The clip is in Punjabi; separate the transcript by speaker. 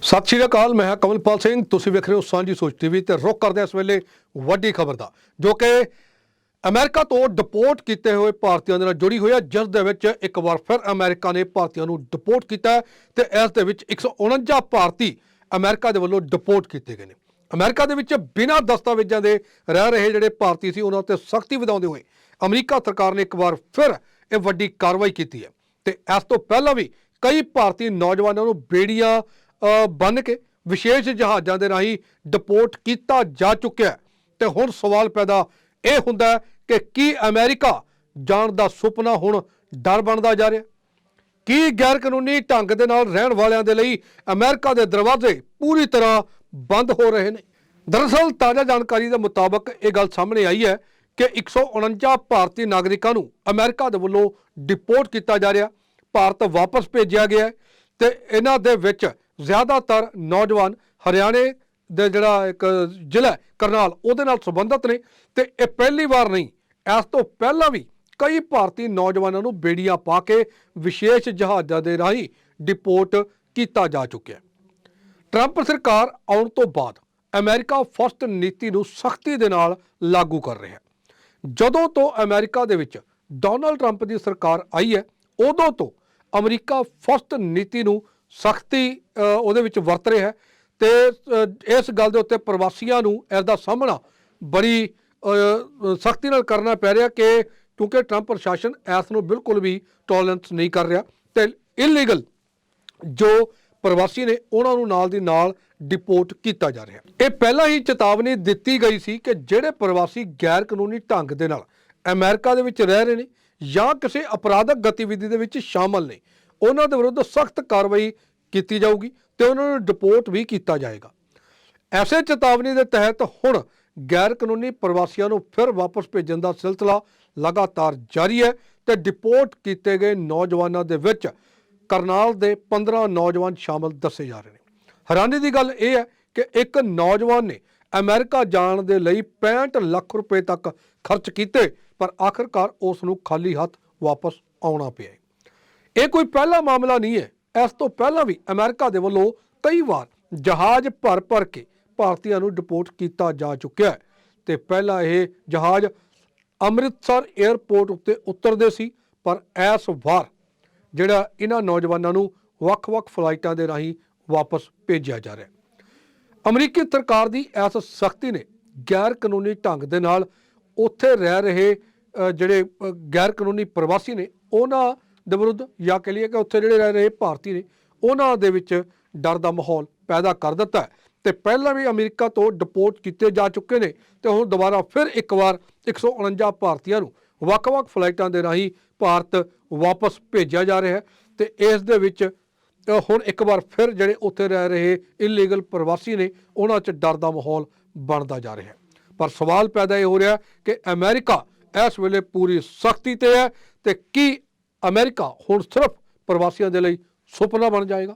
Speaker 1: ਸਤਿ ਸ਼੍ਰੀ ਅਕਾਲ, ਮੈਂ ਹਾਂ ਕਮਲਪਾਲ ਸਿੰਘ। ਤੁਸੀਂ ਵੇਖ ਰਹੇ ਹੋ ਸਾਂਝੀ ਸੋਚ ਟੀਵੀ ਤੇ ਰੁਕ ਕਰਦੇ ਹਾਂ ਇਸ ਵੇਲੇ ਵੱਡੀ ਖਬਰ ਦਾ, ਜੋ ਕਿ ਅਮਰੀਕਾ ਤੋਂ ਡਿਪੋਰਟ ਕੀਤੇ ਹੋਏ ਭਾਰਤੀਆਂ ਦੇ ਨਾਲ ਜੁੜੀ ਹੋਈ ਹੈ, ਜਿਸ ਦੇ ਵਿੱਚ ਇੱਕ ਵਾਰ ਫਿਰ ਅਮਰੀਕਾ ਨੇ ਭਾਰਤੀਆਂ ਨੂੰ ਡਿਪੋਰਟ ਕੀਤਾ ਹੈ ਤੇ ਇਸ ਦੇ ਵਿੱਚ 149 ਭਾਰਤੀ ਅਮਰੀਕਾ ਦੇ ਵੱਲੋਂ ਡਿਪੋਰਟ ਕੀਤੇ ਗਏ ਨੇ। ਅਮਰੀਕਾ ਦੇ ਵਿੱਚ ਬਿਨਾਂ ਦਸਤਾਵੇਜ਼ਾਂ ਦੇ ਰਹਿ ਰਹੇ ਜਿਹੜੇ ਭਾਰਤੀ ਸੀ, ਉਹਨਾਂ ਉੱਤੇ ਸਖਤੀ ਵਧਾਉਂਦੇ ਹੋਏ ਅਮਰੀਕਾ ਸਰਕਾਰ ਨੇ ਇੱਕ ਵਾਰ ਫਿਰ ਇਹ ਵੱਡੀ ਕਾਰਵਾਈ ਕੀਤੀ ਹੈ। ਤੇ ਇਸ ਤੋਂ ਪਹਿਲਾਂ ਵੀ ਕਈ ਭਾਰਤੀ ਨੌਜਵਾਨਾਂ ਨੂੰ ਬੇੜੀਆਂ ਬੰਨ ਕੇ ਵਿਸ਼ੇਸ਼ ਜਹਾਜ਼ਾਂ ਦੇ ਰਾਹੀਂ ਡਿਪੋਰਟ ਕੀਤਾ ਜਾ ਚੁੱਕਿਆ ਹੈ। ਤੇ ਹੁਣ ਸਵਾਲ ਪੈਦਾ ਇਹ ਹੁੰਦਾ ਕਿ ਕੀ ਅਮਰੀਕਾ ਜਾਣ ਦਾ ਸੁਪਨਾ ਹੁਣ ਡਰ ਬਣਦਾ ਜਾ ਰਿਹਾ ਕੀ ਗੈਰ ਕਾਨੂੰਨੀ ਢੰਗ ਦੇ ਨਾਲ ਰਹਿਣ ਵਾਲਿਆਂ ਦੇ ਲਈ ਅਮਰੀਕਾ ਦੇ ਦਰਵਾਜ਼ੇ ਪੂਰੀ ਤਰ੍ਹਾਂ ਬੰਦ ਹੋ ਰਹੇ ਨੇ? ਦਰਅਸਲ ਤਾਜ਼ਾ ਜਾਣਕਾਰੀ ਦੇ ਮੁਤਾਬਕ ਇਹ ਗੱਲ ਸਾਹਮਣੇ ਆਈ ਹੈ ਕਿ 149 ਭਾਰਤੀ ਨਾਗਰਿਕਾਂ ਨੂੰ ਅਮਰੀਕਾ ਦੇ ਵੱਲੋਂ ਡਿਪੋਰਟ ਕੀਤਾ ਜਾ ਰਿਹਾ ਭਾਰਤ ਵਾਪਸ ਭੇਜਿਆ ਗਿਆ ਹੈ ਤੇ ਇਹਨਾਂ ਦੇ ਵਿੱਚ ਜ਼ਿਆਦਾਤਰ ਨੌਜਵਾਨ ਹਰਿਆਣੇ ਦੇ ਜਿਹੜਾ ਇੱਕ ਜ਼ਿਲ੍ਹਾ ਕਰਨਾਲ, ਉਹਦੇ ਨਾਲ ਸੰਬੰਧਿਤ ਨੇ ਤੇ ਇਹ ਪਹਿਲੀ ਵਾਰ ਨਹੀਂ, ਇਸ ਤੋਂ ਪਹਿਲਾਂ ਵੀ ਕਈ ਭਾਰਤੀ ਨੌਜਵਾਨਾਂ ਨੂੰ ਬੇੜੀਆਂ ਪਾ ਕੇ ਵਿਸ਼ੇਸ਼ ਜਹਾਜ਼ਾਂ ਦੇ ਰਾਹੀਂ ਡਿਪੋਰਟ ਕੀਤਾ ਜਾ ਚੁੱਕਿਆ ਹੈ। ਟਰੰਪ ਸਰਕਾਰ ਆਉਣ ਤੋਂ ਬਾਅਦ ਅਮਰੀਕਾ ਫਸਟ ਨੀਤੀ ਨੂੰ ਸਖਤੀ ਦੇ ਨਾਲ ਲਾਗੂ ਕਰ ਰਿਹਾ ਹੈ। ਜਦੋਂ ਤੋਂ ਅਮਰੀਕਾ ਦੇ ਵਿੱਚ ਡੋਨਲਡ ਟਰੰਪ ਦੀ ਸਰਕਾਰ ਆਈ ਹੈ, ਉਦੋਂ ਤੋਂ ਅਮਰੀਕਾ ਫਸਟ ਨੀਤੀ ਨੂੰ ਸਖਤੀ ਉਹਦੇ ਵਿੱਚ ਵਰਤ ਰਿਹਾ ਹੈ ਤੇ ਇਸ ਗੱਲ ਦੇ ਉੱਤੇ ਪ੍ਰਵਾਸੀਆਂ ਨੂੰ ਇਸ ਦਾ ਸਾਹਮਣਾ ਬੜੀ ਸਖਤੀ ਨਾਲ ਕਰਨਾ ਪੈ ਰਿਹਾ ਕਿ ਕਿਉਂਕਿ ਟਰੰਪ ਪ੍ਰਸ਼ਾਸਨ ਇਸ ਨੂੰ ਬਿਲਕੁਲ ਵੀ ਟੋਲਰੈਂਸ ਨਹੀਂ ਕਰ ਰਿਹਾ ਤੇ ਇਲੀਗਲ ਜੋ ਪ੍ਰਵਾਸੀ ਨੇ ਉਹਨਾਂ ਨੂੰ ਨਾਲ ਦੀ ਨਾਲ ਡਿਪੋਰਟ ਕੀਤਾ ਜਾ ਰਿਹਾ। ਇਹ ਪਹਿਲਾਂ ਹੀ ਚੇਤਾਵਨੀ ਦਿੱਤੀ ਗਈ ਸੀ ਕਿ ਜਿਹੜੇ ਪ੍ਰਵਾਸੀ ਗੈਰ ਕਾਨੂੰਨੀ ਢੰਗ ਦੇ ਨਾਲ ਅਮਰੀਕਾ ਦੇ ਵਿੱਚ ਰਹਿ ਰਹੇ ਨੇ ਜਾਂ ਕਿਸੇ ਅਪਰਾਧਕ ਗਤੀਵਿਧੀ ਦੇ ਵਿੱਚ ਸ਼ਾਮਲ ਨੇ ਉਹਨਾਂ ਦੇ ਵਿਰੁੱਧ ਸਖਤ ਕਾਰਵਾਈ ਕੀਤੀ ਜਾਊਗੀ ਤੇ ਉਹਨਾਂ ਨੂੰ ਡਿਪੋਰਟ ਵੀ ਕੀਤਾ ਜਾਏਗਾ। ਐਸੇ ਚੇਤਾਵਨੀ ਦੇ ਤਹਿਤ ਹੁਣ ਗੈਰ ਕਾਨੂੰਨੀ ਪ੍ਰਵਾਸੀਆਂ ਨੂੰ ਫਿਰ ਵਾਪਸ ਭੇਜਣ ਦਾ ਸਿਲਸਿਲਾ ਲਗਾਤਾਰ ਜਾਰੀ ਹੈ ਤੇ ਡਿਪੋਰਟ ਕੀਤੇ ਗਏ ਨੌਜਵਾਨਾਂ ਦੇ ਵਿੱਚ ਕਰਨਾਲ ਦੇ 15 ਨੌਜਵਾਨ ਸ਼ਾਮਲ ਦੱਸੇ ਜਾ ਰਹੇ ਨੇ। ਹੈਰਾਨੀ ਦੀ ਗੱਲ ਇਹ ਹੈ ਕਿ ਇੱਕ ਨੌਜਵਾਨ ਨੇ ਅਮਰੀਕਾ ਜਾਣ ਦੇ ਲਈ 65 ਲੱਖ ਰੁਪਏ ਤੱਕ ਖਰਚ ਕੀਤੇ, ਪਰ ਆਖਰਕਾਰ ਉਸ ਨੂੰ ਖਾਲੀ ਹੱਥ ਵਾਪਸ ਆਉਣਾ ਪਿਆ ਇਹ ਕੋਈ ਪਹਿਲਾ ਮਾਮਲਾ ਨਹੀਂ ਹੈ। ਇਸ ਤੋਂ ਪਹਿਲਾਂ ਵੀ ਅਮਰੀਕਾ ਦੇ ਵੱਲੋਂ ਕਈ ਵਾਰ ਜਹਾਜ਼ ਭਰ ਭਰ ਕੇ ਭਾਰਤੀਆਂ ਨੂੰ ਡਿਪੋਰਟ ਕੀਤਾ ਜਾ ਚੁੱਕਿਆ ਹੈ। ਤੇ ਪਹਿਲਾਂ ਇਹ ਜਹਾਜ਼ ਅੰਮ੍ਰਿਤਸਰ 에ਅਰਪੋਰਟ ਉੱਤੇ ਉਤਰਦੇ ਸੀ, ਪਰ ਇਸ ਵਾਰ ਜਿਹੜਾ ਇਹਨਾਂ ਨੌਜਵਾਨਾਂ ਨੂੰ ਵੱਖ-ਵੱਖ ਫਲਾਈਟਾਂ ਦੇ ਰਾਹੀਂ ਵਾਪਸ ਭੇਜਿਆ ਜਾ ਰਿਹਾ ਹੈ। ਅਮਰੀਕੀ ਸਰਕਾਰ ਦੀ ਇਸ ਸਖਤੀ ਨੇ ਗੈਰ ਕਾਨੂੰਨੀ ਢੰਗ ਦੇ ਨਾਲ ਉੱਥੇ ਰਹਿ ਰਹੇ ਜਿਹੜੇ ਗੈਰ ਕਾਨੂੰਨੀ ਪ੍ਰਵਾਸੀ ਨੇ, ਉਹਨਾਂ ਦੇ ਵਿਰੁੱਧ ਜਾਂ ਕਹ ਲਈਏ ਕਿ ਉੱਥੇ ਜਿਹੜੇ ਰਹਿ ਰਹੇ ਭਾਰਤੀ ਨੇ, ਉਹਨਾਂ ਦੇ ਵਿੱਚ ਡਰ ਦਾ ਮਾਹੌਲ ਪੈਦਾ ਕਰ ਦਿੱਤਾ ਹੈ। ਤੇ ਪਹਿਲਾਂ ਵੀ ਅਮਰੀਕਾ ਤੋਂ ਡਿਪੋਰਟ ਕੀਤੇ ਜਾ ਚੁੱਕੇ ਨੇ ਤੇ ਹੁਣ ਦੁਬਾਰਾ ਫਿਰ ਇੱਕ ਵਾਰ 149 ਭਾਰਤੀਆਂ ਨੂੰ ਵੱਖ-ਵੱਖ ਫਲਾਈਟਾਂ ਦੇ ਰਾਹੀਂ ਭਾਰਤ ਵਾਪਸ ਭੇਜਿਆ ਜਾ ਰਿਹਾ ਹੈ ਤੇ ਇਸ ਦੇ ਵਿੱਚ ਹੁਣ ਇੱਕ ਵਾਰ ਫਿਰ ਜਿਹੜੇ ਉੱਥੇ ਰਹਿ ਰਹੇ ਇਲੀਗਲ ਪ੍ਰਵਾਸੀ ਨੇ, ਉਹਨਾਂ 'ਚ ਡਰ ਦਾ ਮਾਹੌਲ ਬਣਦਾ ਜਾ ਰਿਹਾ ਹੈ। ਪਰ ਸਵਾਲ ਪੈਦਾ ਇਹ ਹੋ ਰਿਹਾ ਕਿ ਅਮਰੀਕਾ ਇਸ ਵੇਲੇ ਪੂਰੀ ਸਖਤੀ ਤੇ ਹੈ ਤੇ ਕੀ ਅਮਰੀਕਾ ਹੁਣ ਸਿਰਫ ਪ੍ਰਵਾਸੀਆਂ ਦੇ ਲਈ ਸੁਪਨਾ ਬਣ ਜਾਏਗਾ।